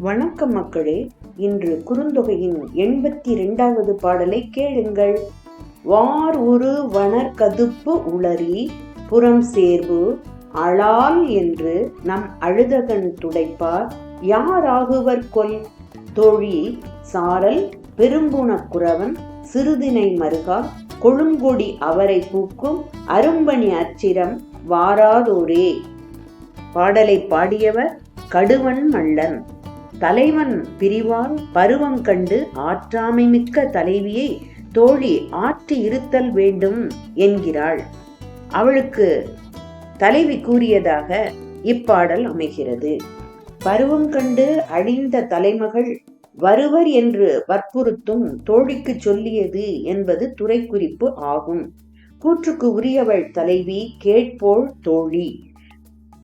வணக்கம் மக்களே இன்று குறுந்தொகையின் எண்பத்தி இரண்டாவது பாடலை கேளுங்கள். வார் உரு வணர் கதுப்பு உளறி புறம் சேர்வு அழால் என்று நம் அழுதகன் துடைப்பார் யாராகுவர் கொல்? தொழி சாரல் பெரும்புணக் குறவன் சிறுதினை மருகா கொழுங்கொடி அவரை பூக்கும் அரும்பணி அச்சிரம் வாராதோரே. பாடலை பாடியவர் கடுவன் மல்லன். தலைவன் பிரிவால் பருவம் கண்டு ஆற்றாமை மிக்க தலைவியை தோழி ஆற்றி இருத்தல் வேண்டும் என்கிறாள். அவளுக்கு தலைவி கூறியதாக இப்பாடல் அமைகிறது. பருவம் கண்டு அழிந்த தலைமகள் வருவர் என்று வற்புறுத்தும் தோழிக்கு சொல்லியது என்பது துறை குறிப்பு ஆகும். கூற்றுக்கு உரியவள் தலைவி கேட்போள் தோழி.